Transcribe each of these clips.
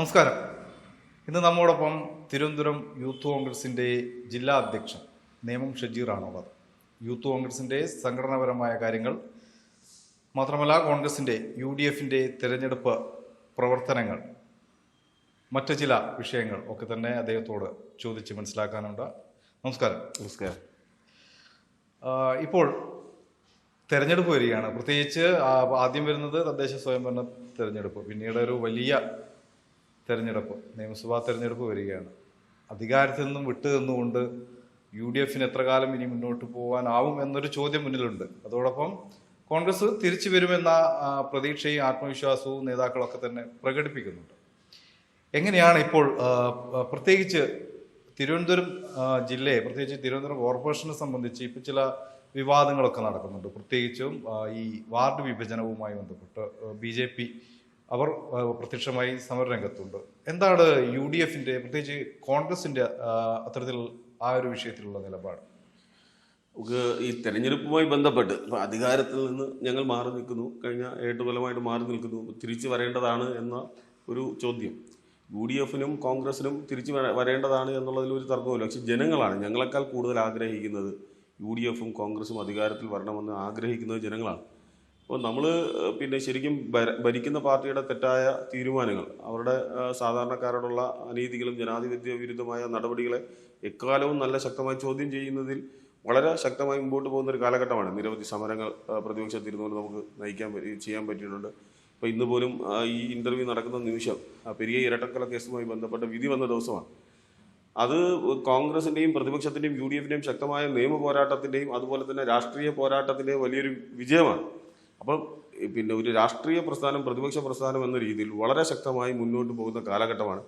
നമസ്കാരം. ഇന്ന് നമ്മോടൊപ്പം തിരുവനന്തപുരം യൂത്ത് കോൺഗ്രസിന്റെ ജില്ലാ അധ്യക്ഷൻ നേമം ഷജീറാണുള്ളത് യൂത്ത് കോൺഗ്രസിന്റെ സംഘടനാപരമായ കാര്യങ്ങൾ മാത്രമല്ല കോൺഗ്രസിന്റെ യു ഡി എഫിന്റെ തിരഞ്ഞെടുപ്പ് പ്രവർത്തനങ്ങൾ മറ്റ് ചില വിഷയങ്ങൾ ഒക്കെ തന്നെ അദ്ദേഹത്തോട് ചോദിച്ച് മനസ്സിലാക്കാനുണ്ട്. നമസ്കാരം. നമസ്കാരം. ഇപ്പോൾ തിരഞ്ഞെടുപ്പ് വരികയാണ്. പ്രത്യേകിച്ച് ആദ്യം വരുന്നത് തദ്ദേശ സ്വയംഭരണ തിരഞ്ഞെടുപ്പ്. പിന്നീട് ഒരു വലിയ തെരഞ്ഞെടുപ്പ് നിയമസഭാ തെരഞ്ഞെടുപ്പ് വരികയാണ്. അധികാരത്തിൽ നിന്നും വിട്ടു നിന്നുകൊണ്ട് യു ഡി എഫിന് എത്ര കാലം ഇനി മുന്നോട്ട് പോകാനാവും എന്നൊരു ചോദ്യം മുന്നിലുണ്ട്. അതോടൊപ്പം കോൺഗ്രസ് തിരിച്ചു വരുമെന്ന പ്രതീക്ഷയും ആത്മവിശ്വാസവും നേതാക്കളൊക്കെ തന്നെ പ്രകടിപ്പിക്കുന്നുണ്ട്. എങ്ങനെയാണ് ഇപ്പോൾ പ്രത്യേകിച്ച് തിരുവനന്തപുരം ജില്ലയെ പ്രത്യേകിച്ച് തിരുവനന്തപുരം കോർപ്പറേഷനെ സംബന്ധിച്ച് ഇപ്പോൾ ചില വിവാദങ്ങളൊക്കെ നടക്കുന്നുണ്ട്. പ്രത്യേകിച്ചും ഈ വാർഡ് വിഭജനവുമായി ബന്ധപ്പെട്ട് ബി ജെ പി അവർ പ്രത്യക്ഷമായി സമരരംഗത്തുണ്ട്. എന്താണ് യു ഡി എഫിന്റെ പ്രത്യേകിച്ച് കോൺഗ്രസിന്റെ അത്തരത്തിൽ ആ ഒരു വിഷയത്തിലുള്ള നിലപാട്? നമുക്ക് ഈ തെരഞ്ഞെടുപ്പുമായി ബന്ധപ്പെട്ട് ഇപ്പോൾ അധികാരത്തിൽ നിന്ന് ഞങ്ങൾ മാറി നിൽക്കുന്നു. കഴിഞ്ഞ ഏട്ട് കൊല്ലമായിട്ട് മാറി നിൽക്കുന്നു. തിരിച്ചു വരേണ്ടതാണ് എന്ന ഒരു ചോദ്യം. യു ഡി എഫിനും കോൺഗ്രസിനും തിരിച്ചു വര- വരേണ്ടതാണ് എന്നുള്ളതിൽ ഒരു തർക്കവുമില്ല. പക്ഷെ ജനങ്ങളാണ് ഞങ്ങളെക്കാൾ കൂടുതൽ ആഗ്രഹിക്കുന്നത് യു ഡി എഫും കോൺഗ്രസും അധികാരത്തിൽ വരണമെന്ന് ആഗ്രഹിക്കുന്നത് ജനങ്ങളാണ്. അപ്പോൾ നമ്മൾ പിന്നെ ശരിക്കും ഭരിക്കുന്ന പാർട്ടിയുടെ തെറ്റായ തീരുമാനങ്ങൾ അവരുടെ സാധാരണക്കാരോടുള്ള അനീതികളും ജനാധിപത്യ വിരുദ്ധമായ നടപടികളെ എക്കാലവും നല്ല ശക്തമായി ചോദ്യം ചെയ്യുന്നതിൽ വളരെ ശക്തമായി മുമ്പോട്ട് പോകുന്ന ഒരു കാലഘട്ടമാണ്. നിരവധി സമരങ്ങൾ പ്രതിപക്ഷത്തിരുന്നു പ്രതിപക്ഷത്തിരുന്നുകൊണ്ട് നമുക്ക് നയിക്കാൻ ചെയ്യാൻ പറ്റിയിട്ടുണ്ട്. അപ്പോൾ ഇന്ന് പോലും ഈ ഇന്റർവ്യൂ നടക്കുന്ന നിമിഷം പെരിയ ഇരട്ടക്കൊല കേസുമായി ബന്ധപ്പെട്ട വിധി വന്ന ദിവസമാണ്. അത് കോൺഗ്രസിന്റെയും പ്രതിപക്ഷത്തിന്റെയും യു ഡി എഫിന്റെയും ശക്തമായ നിയമ പോരാട്ടത്തിന്റെയും അതുപോലെ തന്നെ രാഷ്ട്രീയ പോരാട്ടത്തിന്റെയും വലിയൊരു വിജയമാണ്. അപ്പം ഈ പിന്നെ ഒരു രാഷ്ട്രീയ പ്രസ്ഥാനം പ്രതിപക്ഷ പ്രസ്ഥാനം എന്ന രീതിയിൽ വളരെ ശക്തമായി മുന്നോട്ട് പോകുന്ന കാലഘട്ടമാണ്.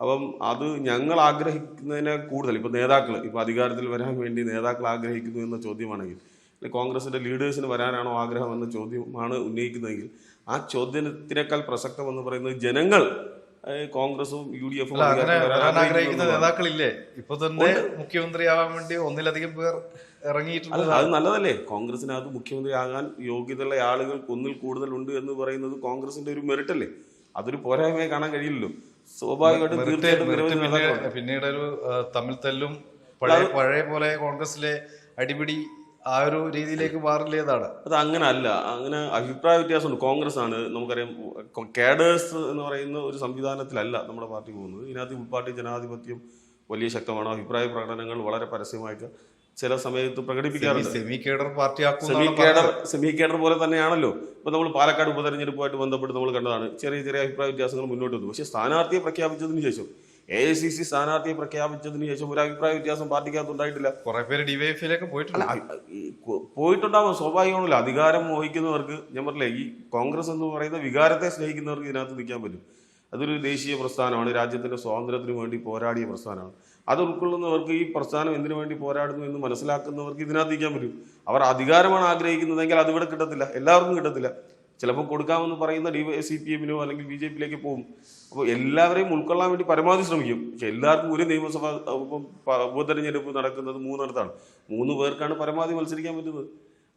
അപ്പം അത് ഞങ്ങൾ ആഗ്രഹിക്കുന്നതിനെ കൂടുതൽ ഇപ്പം നേതാക്കൾ ഇപ്പം അധികാരത്തിൽ വരാൻ വേണ്ടി നേതാക്കൾ ആഗ്രഹിക്കുന്നു എന്ന ചോദ്യമാണെങ്കിൽ അല്ലെങ്കിൽ കോൺഗ്രസിന്റെ ലീഡേഴ്സിന് വരാനാണോ ആഗ്രഹം എന്ന ചോദ്യമാണ് ഉന്നയിക്കുന്നതെങ്കിൽ ആ ചോദ്യത്തിനേക്കാൾ പ്രസക്തമെന്ന് പറയുന്നത് ജനങ്ങൾ കോൺഗ്രസും യു ഡി എഫും ആഗ്രഹിക്കുന്ന നേതാക്കളില്ലേ? ഇപ്പൊ തന്നെ മുഖ്യമന്ത്രിയാവാൻ വേണ്ടി ഒന്നിലധികം പേർ ഇറങ്ങിയിട്ടുണ്ട്. അത് നല്ലതല്ലേ? കോൺഗ്രസിനകത്ത് മുഖ്യമന്ത്രി ആകാൻ യോഗ്യതയുള്ള ആളുകൾ ഒന്നിൽ കൂടുതൽ ഉണ്ട് എന്ന് പറയുന്നത് കോൺഗ്രസിന്റെ ഒരു മെറിറ്റ് അല്ലേ അതൊരു പോരായ്മയെ കാണാൻ കഴിയില്ലല്ലോ. സ്വാഭാവികമായിട്ടും. പിന്നീട് ഒരു തമ്മിൽ തല്ലും പഴയ പഴയ പോലെ കോൺഗ്രസിലെ അടിപിടി ആ ഒരു രീതിയിലേക്ക് മാറില്ലേതാണ് അത് അങ്ങനെ അല്ല അങ്ങനെ അഭിപ്രായ വ്യത്യാസമുണ്ട്. കോൺഗ്രസ് ആണ് നമുക്കറിയാം കേഡേഴ്സ് എന്ന് പറയുന്ന ഒരു സംവിധാനത്തിലല്ല നമ്മുടെ പാർട്ടി പോകുന്നത്. ഇതിനകത്ത് ഉൾപാർട്ടി ജനാധിപത്യം വലിയ ശക്തമാണ്. അഭിപ്രായ പ്രകടനങ്ങൾ വളരെ പരസ്യമായിട്ട് ചില സമയത്ത് പ്രകടിപ്പിക്കാറുണ്ട്. Semi cadre party semi cadre semi cadre പോലെ തന്നെയാണല്ലോ. ഇപ്പൊ നമ്മൾ പാലക്കാട് ഉപതെരഞ്ഞെടുപ്പുമായിട്ട് ബന്ധപ്പെട്ട് നമ്മൾ കണ്ടതാണ്. ചെറിയ ചെറിയ അഭിപ്രായ വ്യത്യാസങ്ങൾ മുന്നോട്ട് വന്നു. പക്ഷേ സ്ഥാനാർത്ഥിയെ പ്രഖ്യാപിച്ചതിന് ശേഷം എ ഐ സി സി സ്ഥാനാർത്ഥിയെ പ്രഖ്യാപിച്ചതിന് ശേഷം ഒരു അഭിപ്രായ വ്യത്യാസം പാർട്ടിക്കകത്ത് ഉണ്ടായിട്ടില്ല. കുറെ പേര് ഡിവൈഎഫിലേക്ക് അ- പോയിട്ടുണ്ടാവും സ്വാഭാവികമാണല്ലോ. അധികാരം മോഹിക്കുന്നവർക്ക് ഞാൻ പറഞ്ഞില്ലേ ഈ കോൺഗ്രസ് എന്ന് പറയുന്ന വികാരത്തെ സ്നേഹിക്കുന്നവർക്ക് ഇതിനകത്ത് നിൽക്കാൻ പറ്റും. അതൊരു ദേശീയ പ്രസ്ഥാനമാണ് രാജ്യത്തിന്റെ സ്വാതന്ത്ര്യത്തിന് വേണ്ടി പോരാടിയ പ്രസ്ഥാനമാണ്. അത് ഉൾക്കൊള്ളുന്നവർക്ക് ഈ പ്രസ്ഥാനം എന്തിനു വേണ്ടി പോരാടുന്നു എന്ന് മനസ്സിലാക്കുന്നവർക്ക് ഇതിനകത്ത് നിൽക്കാൻ പറ്റും. അവർ അധികാരമാണ് ആഗ്രഹിക്കുന്നതെങ്കിൽ അതിവിടെ കിട്ടത്തില്ല എല്ലാവർക്കും കിട്ടത്തില്ല. ചിലപ്പോൾ കൊടുക്കാമെന്ന് പറയുന്ന ഡി സി പി എമ്മിനോ അല്ലെങ്കിൽ ബി ജെ പിയിലേക്ക് പോകും. അപ്പോൾ എല്ലാവരെയും ഉൾക്കൊള്ളാൻ വേണ്ടി പരമാവധി ശ്രമിക്കും. പക്ഷെ എല്ലാവർക്കും ഒരു നിയമസഭ ഇപ്പം ഉപതെരഞ്ഞെടുപ്പ് നടക്കുന്നത് മൂന്നിടത്താണ്. മൂന്ന് പേർക്കാണ് പരമാവധി മത്സരിക്കാൻ പറ്റുന്നത്.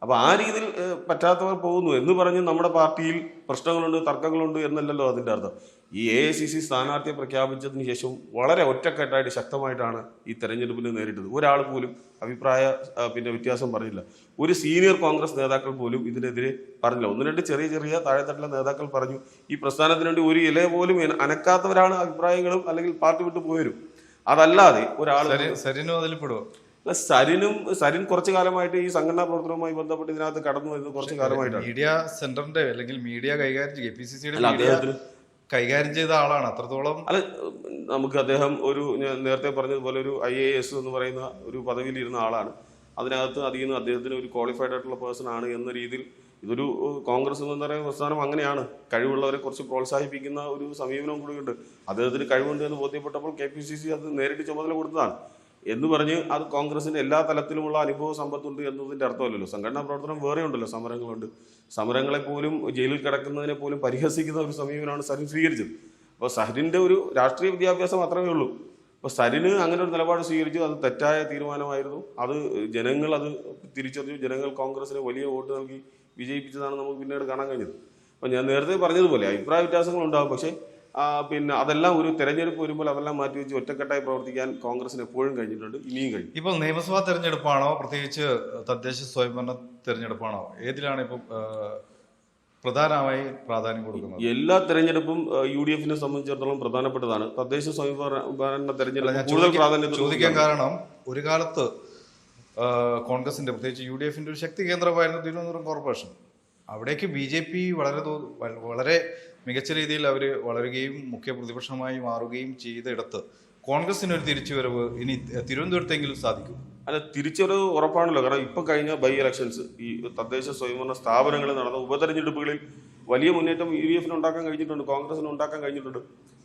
അപ്പോൾ ആ രീതിയിൽ പറ്റാത്തവർ പോകുന്നു എന്ന് പറഞ്ഞ് നമ്മുടെ പാർട്ടിയിൽ പ്രശ്നങ്ങളുണ്ട് തർക്കങ്ങളുണ്ട് എന്നല്ലല്ലോ അതിന്റെ അർത്ഥം. ഈ എ ഐ സി സി സ്ഥാനാർത്ഥിയെ പ്രഖ്യാപിച്ചതിന് ശേഷം വളരെ ഒറ്റക്കെട്ടായിട്ട് ശക്തമായിട്ടാണ് ഈ തെരഞ്ഞെടുപ്പിനെ നേരിട്ടത്. ഒരാൾ പോലും അഭിപ്രായ പിന്നെ വ്യത്യാസം പറഞ്ഞില്ല. ഒരു സീനിയർ കോൺഗ്രസ് നേതാക്കൾ പോലും ഇതിനെതിരെ പറഞ്ഞില്ല. ഒന്ന് രണ്ട് ചെറിയ ചെറിയ താഴെത്തട്ടിലെ നേതാക്കൾ പറഞ്ഞു ഈ പ്രസ്ഥാനത്തിന് വേണ്ടി ഒരു ഇല പോലും അനക്കാത്തവരാണ് അഭിപ്രായങ്ങളും അല്ലെങ്കിൽ പാർട്ടി വിട്ടു പോയവരും. അതല്ലാതെ ഒരാൾ സരിനും അതിൽ പെടുവോ? അല്ല, സരിനും സരിൻ കുറച്ചു കാലമായിട്ട് ഈ സംഘടനാ പ്രവർത്തനവുമായി ബന്ധപ്പെട്ട് ഇതിനകത്ത് കടന്നു വരുന്നത് കുറച്ചു കാലമായിട്ടാണ്. മീഡിയ സെന്ററിന്റെ അല്ലെങ്കിൽ മീഡിയ കൈകാര്യം കെ പി സി സിയുടെ അദ്ദേഹത്തിന് കൈകാര്യം ചെയ്ത ആളാണ്. അത്രത്തോളം അല്ല നമുക്ക് അദ്ദേഹം ഒരു ഞാൻ നേരത്തെ പറഞ്ഞതുപോലെ ഒരു ഐ എ എസ് എന്ന് പറയുന്ന ഒരു പദവിയിലിരുന്ന ആളാണ്. അതിനകത്ത് അതിൽ നിന്ന് അദ്ദേഹത്തിന് ഒരു ക്വാളിഫൈഡ് ആയിട്ടുള്ള പേഴ്സൺ ആണ് എന്ന രീതിയിൽ ഇതൊരു കോൺഗ്രസ് എന്ന് പറയുന്ന പ്രസ്ഥാനം അങ്ങനെയാണ്. കഴിവുള്ളവരെ കുറച്ച് പ്രോത്സാഹിപ്പിക്കുന്ന ഒരു സമീപനം കൂടിയുണ്ട്. അദ്ദേഹത്തിന് കഴിവുണ്ട് എന്ന് ബോധ്യപ്പെട്ടപ്പോൾ കെ പി സി സി അത് നേരിട്ട് ചുമതല കൊടുത്തതാണ്. എന്ന് പറഞ്ഞ് അത് കോൺഗ്രസിന് എല്ലാ തലത്തിലുമുള്ള അനുഭവ സമ്പത്തുണ്ട് എന്നതിന്റെ അർത്ഥമല്ലല്ലോ. സംഘടനാ പ്രവർത്തനം വേറെ ഉണ്ടല്ലോ സമരങ്ങളുണ്ട്. സമരങ്ങളെ പോലും ജയിലിൽ കിടക്കുന്നതിനെ പോലും പരിഹസിക്കുന്ന ഒരു സമീപനമാണ് സരിൻ സ്വീകരിച്ചത്. അപ്പോൾ സഹരിന്റെ ഒരു രാഷ്ട്രീയ വിദ്യാഭ്യാസം മാത്രമേ ഉള്ളൂ. അപ്പോൾ സരിന് അങ്ങനെ ഒരു നിലപാട് സ്വീകരിച്ചു അത് തെറ്റായ തീരുമാനമായിരുന്നു. അത് ജനങ്ങൾ അത് തിരിച്ചറിഞ്ഞു. ജനങ്ങൾ കോൺഗ്രസിന് വലിയ വോട്ട് നൽകി വിജയിപ്പിച്ചതാണ് നമുക്ക് പിന്നീട് കാണാൻ കഴിഞ്ഞത്. അപ്പോൾ ഞാൻ നേരത്തെ പറഞ്ഞതുപോലെ അഭിപ്രായ വ്യത്യാസങ്ങൾ ഉണ്ടാകും പക്ഷേ പിന്നെ അതെല്ലാം ഒരു തെരഞ്ഞെടുപ്പ് വരുമ്പോൾ അതെല്ലാം മാറ്റി വെച്ച് ഒറ്റക്കെട്ടായി പ്രവർത്തിക്കാൻ കോൺഗ്രസിന് എപ്പോഴും കഴിഞ്ഞിട്ടുണ്ട് ഇനിയും കഴിയും ഇപ്പോൾ നിയമസഭാ തെരഞ്ഞെടുപ്പാണോ? പ്രത്യേകിച്ച് തദ്ദേശ സ്വയംഭരണ തെരഞ്ഞെടുപ്പാണോ? ഏതിലാണ് ഇപ്പോൾ പ്രധാനമായി പ്രാധാന്യം കൊടുക്കുന്നത്? എല്ലാ തെരഞ്ഞെടുപ്പും യു ഡി എഫിനെ സംബന്ധിച്ചിടത്തോളം പ്രധാനപ്പെട്ടതാണ്. തദ്ദേശ സ്വയംഭരണ തെരഞ്ഞെടുപ്പ് കൂടുതൽ പ്രാധാന്യം ചോദിക്കാൻ കാരണം ഒരു കാലത്ത് കോൺഗ്രസിന്റെ പ്രത്യേകിച്ച് യു ഡി എഫിന്റെ ഒരു ശക്തി കേന്ദ്രമായിരുന്നു തിരുവനന്തപുരം കോർപ്പറേഷൻ. അവിടേക്ക് ബി ജെ പി വളരെ വളരെ മികച്ച രീതിയിൽ അവർ വളരുകയും മുഖ്യ പ്രതിപക്ഷമായി മാറുകയും ചെയ്തിടത്ത് കോൺഗ്രസിന് ഒരു തിരിച്ചുവരവ് ഇനി തിരുവനന്തപുരത്തെങ്കിലും സാധിക്കും. അല്ല തിരിച്ചുവരവ് ഉറപ്പാണല്ലോ. കാരണം ഇപ്പൊ കഴിഞ്ഞ ബൈ ഇലക്ഷൻസ് ഈ തദ്ദേശ സ്വയംഭരണ സ്ഥാപനങ്ങളിൽ നടന്ന ഉപതെരഞ്ഞെടുപ്പുകളിൽ വലിയ മുന്നേറ്റം യു ഡി എഫിന് ഉണ്ടാക്കാൻ കഴിഞ്ഞിട്ടുണ്ട് കോൺഗ്രസിന് ഉണ്ടാക്കാൻ കഴിഞ്ഞിട്ടുണ്ട്.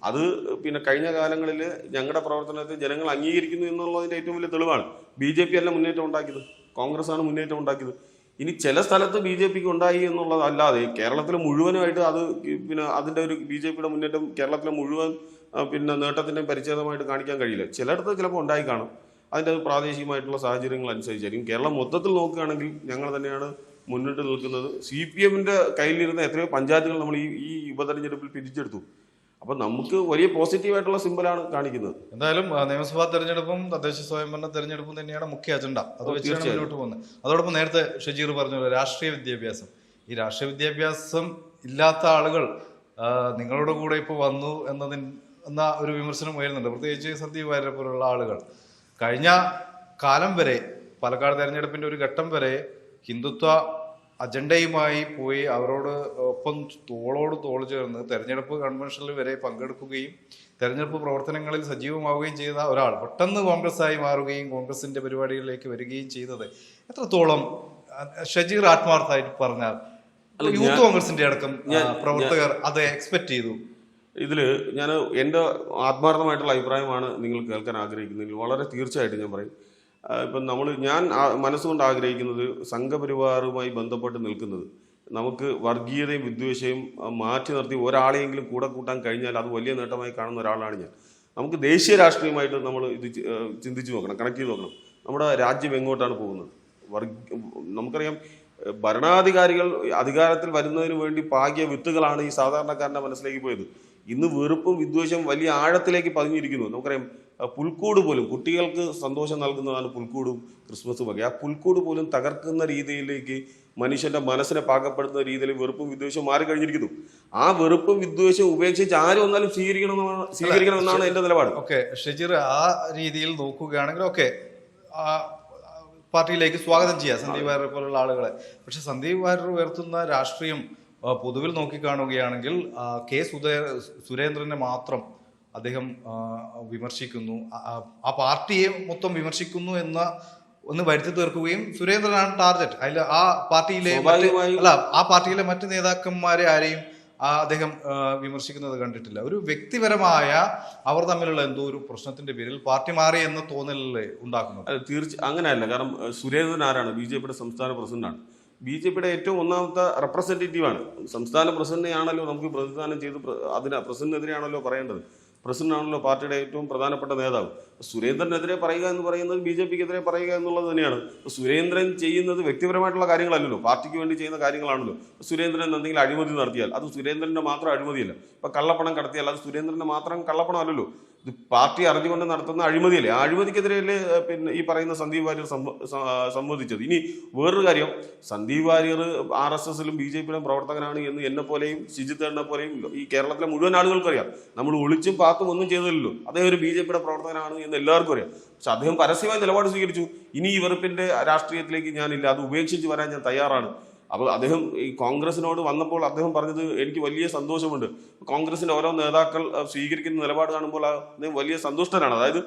അത് പിന്നെ കഴിഞ്ഞ കാലങ്ങളിൽ ഞങ്ങളുടെ പ്രവർത്തനത്തെ ജനങ്ങൾ അംഗീകരിക്കുന്നു എന്നുള്ളതിന്റെ ഏറ്റവും വലിയ തെളിവാണ്. ബി ജെ പി അല്ല മുന്നേറ്റം ഉണ്ടാക്കിയത്. കോൺഗ്രസ് ആണ് മുന്നേറ്റം ഉണ്ടാക്കിയത്. ഇനി ചില സ്ഥലത്ത് ബി ജെ പിക്ക് ഉണ്ടായി എന്നുള്ളതല്ലാതെ കേരളത്തിൽ മുഴുവനുമായിട്ട് അത് പിന്നെ അതിന്റെ ഒരു ബി ജെ പിയുടെ മുന്നേറ്റം കേരളത്തിലെ മുഴുവൻ പിന്നെ നേട്ടത്തിന്റെ പരിച്ഛേദമായിട്ട് കാണിക്കാൻ കഴിയില്ല. ചിലയിടത്ത് ചിലപ്പോൾ ഉണ്ടായി കാണും. അതിന്റെ അത് പ്രാദേശികമായിട്ടുള്ള സാഹചര്യങ്ങൾ അനുസരിച്ചായിരിക്കും. കേരളം മൊത്തത്തിൽ നോക്കുകയാണെങ്കിൽ ഞങ്ങൾ തന്നെയാണ് മുന്നിട്ട് നിൽക്കുന്നത്. സി പി എമ്മിന്റെ കയ്യിലിരുന്ന എത്രയോ പഞ്ചായത്തുകൾ നമ്മൾ ഈ ഈ ഉപതെരഞ്ഞെടുപ്പിൽ പിരിച്ചെടുത്തു. അപ്പൊ നമുക്ക് വലിയ പോസിറ്റീവായിട്ടുള്ള സിമ്പിളാണ് കാണിക്കുന്നത്. എന്തായാലും നിയമസഭാ തെരഞ്ഞെടുപ്പും തദ്ദേശ സ്വയംഭരണ തെരഞ്ഞെടുപ്പും തന്നെയാണ് മുഖ്യ അജണ്ട അത് വെച്ചാണ് മുന്നോട്ട് പോകുന്നത്. അതോടൊപ്പം നേരത്തെ ഷജീർ പറഞ്ഞ രാഷ്ട്രീയ വിദ്യാഭ്യാസം. ഈ രാഷ്ട്രീയ വിദ്യാഭ്യാസം ഇല്ലാത്ത ആളുകൾ നിങ്ങളുടെ കൂടെ ഇപ്പോൾ വന്നു എന്നതിൻ എന്ന ഒരു വിമർശനം ഉയരുന്നുണ്ട്. പ്രത്യേകിച്ച് സന്ദീപ് വാര്യരെ പോലുള്ള ആളുകൾ. കഴിഞ്ഞ കാലം വരെ പാലക്കാട് തെരഞ്ഞെടുപ്പിന്റെ ഒരു ഘട്ടം വരെ ഹിന്ദുത്വ അജണ്ടയുമായി പോയി അവരോട് ഒപ്പം തോളോട് തോൾ ചേർന്ന് തെരഞ്ഞെടുപ്പ് കൺവെൻഷനിൽ വരെ പങ്കെടുക്കുകയും തെരഞ്ഞെടുപ്പ് പ്രവർത്തനങ്ങളിൽ സജീവമാവുകയും ചെയ്ത ഒരാൾ പെട്ടെന്ന് കോൺഗ്രസ് ആയി മാറുകയും കോൺഗ്രസിന്റെ പരിപാടികളിലേക്ക് വരികയും ചെയ്തത് എത്രത്തോളം ഷജീർ ആത്മാർത്ഥമായിട്ട് പറഞ്ഞാൽ യൂത്ത് കോൺഗ്രസിന്റെ അടക്കം പ്രവർത്തകർ അത് എക്സ്പെക്ട് ചെയ്തു. ഇതിൽ ഞാൻ എന്റെ ആത്മാർത്ഥമായിട്ടുള്ള അഭിപ്രായമാണ് നിങ്ങൾ കേൾക്കാൻ ആഗ്രഹിക്കുന്നതെങ്കിൽ വളരെ തീർച്ചയായിട്ടും ഞാൻ പറയും. ഇപ്പം നമ്മൾ ഞാൻ മനസ്സുകൊണ്ട് ആഗ്രഹിക്കുന്നത് സംഘപരിവാറുമായി ബന്ധപ്പെട്ട് നിൽക്കുന്നത്. നമുക്ക് വർഗീയതയും വിദ്വേഷയും മാറ്റി നിർത്തി ഒരാളെയെങ്കിലും കൂടെ കൂട്ടാൻ കഴിഞ്ഞാൽ അത് വലിയ നേട്ടമായി കാണുന്ന ഒരാളാണ് ഞാൻ. നമുക്ക് ദേശീയ രാഷ്ട്രീയമായിട്ട് നമ്മൾ ഇത് ചിന്തിച്ചു നോക്കണം കണക്ട് ചെയ്ത് നോക്കണം. നമ്മുടെ രാജ്യം എങ്ങോട്ടാണ് പോകുന്നത്? വർഗ നമുക്കറിയാം ഭരണാധികാരികൾ അധികാരത്തിൽ വരുന്നതിന് വേണ്ടി പാകിയ വിത്തുകളാണ് ഈ സാധാരണക്കാരന്റെ മനസ്സിലേക്ക് പോയത്. ഇന്ന് വെറുപ്പും വിദ്വേഷവും വലിയ ആഴത്തിലേക്ക് പതിഞ്ഞിരിക്കുന്നു. നമുക്കറിയാം പുൽക്കൂട് പോലും കുട്ടികൾക്ക് സന്തോഷം നൽകുന്നതാണ് പുൽക്കൂടും ക്രിസ്മസും ഒക്കെ. ആ പുൽക്കൂട് പോലും തകർക്കുന്ന രീതിയിലേക്ക് മനുഷ്യന്റെ മനസ്സിനെ പാകപ്പെടുത്തുന്ന രീതിയിൽ വെറുപ്പും വിദ്വേഷവും മാറിക്കഴിഞ്ഞിരിക്കുന്നു ആ വെറുപ്പും വിദ്വേഷവും ഉപേക്ഷിച്ച് ആരും വന്നാലും സ്വീകരിക്കണമെന്നാണ് സ്വീകരിക്കണമെന്നാണ് എന്റെ നിലപാട്. ഓക്കെ ഷജീർ ആ രീതിയിൽ നോക്കുകയാണെങ്കിൽ ഓക്കെ പാർട്ടിയിലേക്ക് സ്വാഗതം ചെയ്യാം സന്ദീപ് വാര്യർ പോലുള്ള ആളുകളെ. പക്ഷെ സന്ദീപ് വാര്യർ ഉയർത്തുന്ന രാഷ്ട്രീയം പൊതുവിൽ നോക്കിക്കാണുകയാണെങ്കിൽ കെ സുധേ സുരേന്ദ്രനെ മാത്രം അദ്ദേഹം വിമർശിക്കുന്നു. ആ- പാർട്ടിയെ മൊത്തം വിമർശിക്കുന്നു എന്ന ഒന്ന് വരുത്തി തീർക്കുകയും സുരേന്ദ്രനാണ് ടാർഗറ്റ് അതിൽ ആ പാർട്ടിയിലെ അല്ല ആ പാർട്ടിയിലെ മറ്റു നേതാക്കന്മാരെ ആരെയും അദ്ദേഹം വിമർശിക്കുന്നത് കണ്ടിട്ടില്ല. ഒരു വ്യക്തിപരമായ അവർ തമ്മിലുള്ള എന്തോ ഒരു പ്രശ്നത്തിന്റെ പേരിൽ പാർട്ടി മാറി എന്ന തോന്നലല്ലേ ഉണ്ടാക്കുന്നത്? അല്ല തീർച്ച അങ്ങനെയല്ല. കാരണം സുരേന്ദ്രൻ ആരാണ്? ബി ജെ പിയുടെ സംസ്ഥാന പ്രസിഡന്റാണ്. ബി ജെ പിയുടെ ഏറ്റവും ഒന്നാമത്തെ റെപ്രസെന്റേറ്റീവാണ് സംസ്ഥാന പ്രസിഡന്റിനെയാണല്ലോ നമുക്ക് പ്രതിദാനം ചെയ്ത് അതിന് പ്രസിഡന്റിനെതിരെയാണല്ലോ പറയേണ്ടത്. പ്രസിഡന്റ് ആണല്ലോ പാർട്ടിയുടെ ഏറ്റവും പ്രധാനപ്പെട്ട നേതാവ്. സുരേന്ദ്രനെതിരെ പറയുക എന്ന് പറയുന്നത് ബി ജെ പിക്കെതിരെ പറയുക എന്നുള്ളത് തന്നെയാണ്. സുരേന്ദ്രൻ ചെയ്യുന്നത് വ്യക്തിപരമായിട്ടുള്ള കാര്യങ്ങളല്ലല്ലോ. പാർട്ടിക്ക് വേണ്ടി ചെയ്യുന്ന കാര്യങ്ങളാണല്ലോ. സുരേന്ദ്രൻ എന്തെങ്കിലും അഴിമതി നടത്തിയാൽ അത് സുരേന്ദ്രന്റെ മാത്രം അഴിമതിയല്ല. ഇപ്പൊ കള്ളപ്പണം കടത്തിയാൽ അത് സുരേന്ദ്രന്റെ മാത്രം കള്ളപ്പണം അല്ലല്ലോ ഇത് പാർട്ടി അറിഞ്ഞുകൊണ്ട് നടത്തുന്ന അഴിമതിയല്ലേ? ആ അഴിമതിക്കെതിരെയല്ലേ പിന്നെ ഈ പറയുന്ന സന്ദീപ് വാര്യർ സംവ- സ- ആ, സംവദിച്ചത് ഇനി വേറൊരു കാര്യം. സന്ദീപ് വാര്യർ ആർ എസ് എസിലും ബി ജെ പിയിലും പ്രവർത്തകനാണ് എന്ന് എന്നെ പോലെയും ശിജിത്തേണ്ണെ പോലെയും ഈ കേരളത്തിലെ മുഴുവൻ ആളുകൾക്കും അറിയാം. നമ്മൾ ഒളിച്ചും പാത്തും ഒന്നും ചെയ്തില്ലല്ലോ. അദ്ദേഹം ഒരു ബി ജെ പിയുടെ പ്രവർത്തകനാണ് എന്ന് എല്ലാവർക്കും അറിയാം. പക്ഷെ അദ്ദേഹം പരസ്യമായി നിലപാട് സ്വീകരിച്ചു. ഇനി ഈ വെറുപ്പിന്റെ രാഷ്ട്രീയത്തിലേക്ക് ഞാനില്ല. അത് ഉപേക്ഷിച്ച് വരാൻ ഞാൻ തയ്യാറാണ്. അപ്പോൾ അദ്ദേഹം ഈ കോൺഗ്രസിനോട് വന്നപ്പോൾ അദ്ദേഹം പറഞ്ഞത് എനിക്ക് വലിയ സന്തോഷമുണ്ട്. കോൺഗ്രസിന്റെ ഓരോ നേതാക്കൾ സ്വീകരിക്കുന്ന നിലപാട് കാണുമ്പോൾ അദ്ദേഹം വലിയ സന്തുഷ്ടനാണ്. അതായത്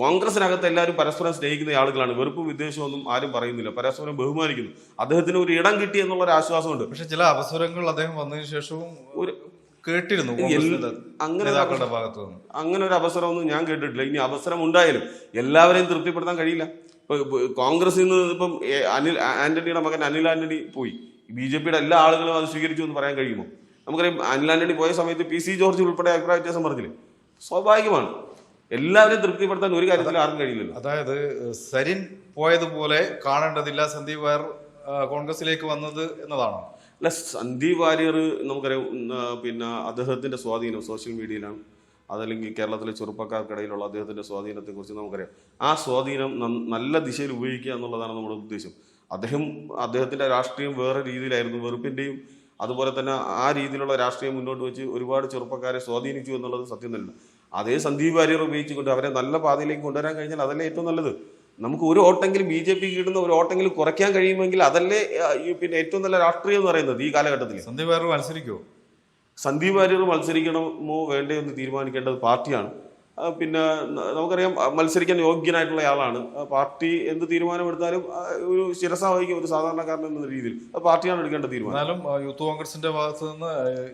കോൺഗ്രസിനകത്ത് എല്ലാവരും പരസ്പരം സ്നേഹിക്കുന്ന ആളുകളാണ്. വെറുപ്പും വിദ്വേഷമൊന്നും ആരും പറയുന്നില്ല. പരസ്പരം ബഹുമാനിക്കുന്നു. അദ്ദേഹത്തിന് ഒരു ഇടം കിട്ടി എന്നുള്ള ഒരു ആശ്വാസമുണ്ട്. പക്ഷെ ചില അവസരങ്ങൾ അദ്ദേഹം വന്നതിന് ശേഷവും ഒരു കേട്ടിരുന്നു അങ്ങനെ അങ്ങനെ ഒരു അവസരമൊന്നും ഞാൻ കേട്ടിട്ടില്ല. ഇനി അവസരം ഉണ്ടായാലും എല്ലാവരെയും തൃപ്തിപ്പെടുത്താൻ കഴിയില്ല. കോൺഗ്രസിൽ നിന്ന് ഇപ്പം അനിൽ ആന്റണിയുടെ മകൻ അനിൽ ആന്റണി പോയി. ബി ജെ പിയുടെ എല്ലാ ആളുകളും അത് സ്വീകരിച്ചു എന്ന് പറയാൻ കഴിയുമോ? നമുക്കറിയാം അനിൽ ആന്റണി പോയ സമയത്ത് പി സി ജോർജ് ഉൾപ്പെടെ അഭിപ്രായ വ്യത്യാസം പറഞ്ഞില്ലേ? സ്വാഭാവികമാണ്. എല്ലാവരെയും തൃപ്തിപ്പെടുത്താൻ ഒരു കാര്യത്തിൽ ആർക്കും കഴിയില്ലല്ലോ അതായത് സരിൻ പോയതുപോലെ കാണേണ്ടതില്ല സന്ദീപ് വാര്യർ കോൺഗ്രസിലേക്ക് വന്നത് എന്നതാണോ? അല്ല സന്ദീപ് വാര്യർ നമുക്കറിയാം പിന്നെ അദ്ദേഹത്തിന്റെ സ്വാധീനം സോഷ്യൽ മീഡിയയിലാണ്. അതല്ലെങ്കിൽ കേരളത്തിലെ ചെറുപ്പക്കാർക്കിടയിലുള്ള അദ്ദേഹത്തിന്റെ സ്വാധീനത്തെക്കുറിച്ച് നമുക്കറിയാം. ആ സ്വാധീനം നല്ല ദിശയിൽ ഉപയോഗിക്കുക എന്നുള്ളതാണ് നമ്മുടെ ഉദ്ദേശം. അദ്ദേഹം അദ്ദേഹത്തിന്റെ രാഷ്ട്രീയം വേറെ രീതിയിലായിരുന്നു. വെറുപ്പിന്റെയും അതുപോലെ തന്നെ ആ രീതിയിലുള്ള രാഷ്ട്രീയം മുന്നോട്ട് വെച്ച് ഒരുപാട് ചെറുപ്പക്കാരെ സ്വാധീനിച്ചു എന്നുള്ളത് സത്യം തന്നെ. അതേ സന്ദീപ് വാര്യർ ഉപയോഗിച്ചുകൊണ്ട് അവരെ നല്ല പാതയിലേക്ക് കൊണ്ടുവരാൻ കഴിഞ്ഞാൽ അതല്ലേ ഏറ്റവും നല്ലത്. നമുക്ക് ഒരു ഓട്ടെങ്കിലും ബി ജെ പി കിട്ടുന്ന ഒരു ഓട്ടെങ്കിലും കുറയ്ക്കാൻ കഴിയുമെങ്കിൽ അതല്ലേ പിന്നെ ഏറ്റവും നല്ല രാഷ്ട്രീയം എന്ന് പറയുന്നത് ഈ കാലഘട്ടത്തിൽ. സന്ദീപ് വാര്യർ മത്സരിക്കുമോ സന്ദീപ് വാര്യർ മത്സരിക്കണമോ വേണ്ടയോ എന്ന് തീരുമാനിക്കേണ്ടത് പാർട്ടിയാണ്. പിന്നെ നമുക്കറിയാം മത്സരിക്കാൻ യോഗ്യനായിട്ടുള്ള ആളാണ്. പാർട്ടി എന്ത് തീരുമാനമെടുത്താലും ഒരു ശിരസാവഹിക്കും ഒരു സാധാരണക്കാരൻ എന്ന രീതിയിൽ. അത് പാർട്ടിയാണ് എടുക്കേണ്ട തീരുമാനം. എന്നാലും യൂത്ത് കോൺഗ്രസിന്റെ ഭാഗത്ത് നിന്ന്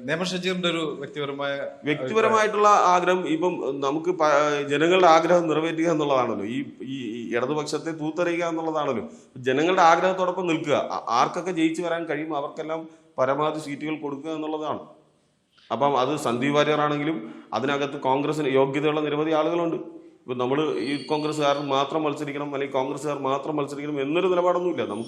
നേമ ഷജീറിന്റെ ഒരു വ്യക്തിപരമായ വ്യക്തിപരമായിട്ടുള്ള ആഗ്രഹം ഇപ്പം നമുക്ക് ജനങ്ങളുടെ ആഗ്രഹം നിറവേറ്റുക എന്നുള്ളതാണല്ലോ. ഈ ഈ ഈ ഇടതുപക്ഷത്തെ തൂത്തെറിയുക എന്നുള്ളതാണല്ലോ. ജനങ്ങളുടെ ആഗ്രഹത്തോടൊപ്പം നിൽക്കുക. ആർക്കൊക്കെ ജയിച്ചു വരാൻ കഴിയും അവർക്കെല്ലാം പരമാവധി സീറ്റുകൾ കൊടുക്കുക എന്നുള്ളതാണ്. അപ്പം അത് സന്ദീപ് വാര്യറാണെങ്കിലും അതിനകത്ത് കോൺഗ്രസിന് യോഗ്യതയുള്ള നിരവധി ആളുകളുണ്ട്. ഇപ്പം നമ്മൾ ഈ കോൺഗ്രസ്സുകാർ മാത്രം മത്സരിക്കണം അല്ലെങ്കിൽ കോൺഗ്രസ്സുകാർ മാത്രം മത്സരിക്കണം എന്നൊരു നിലപാടൊന്നുമില്ല. നമുക്ക്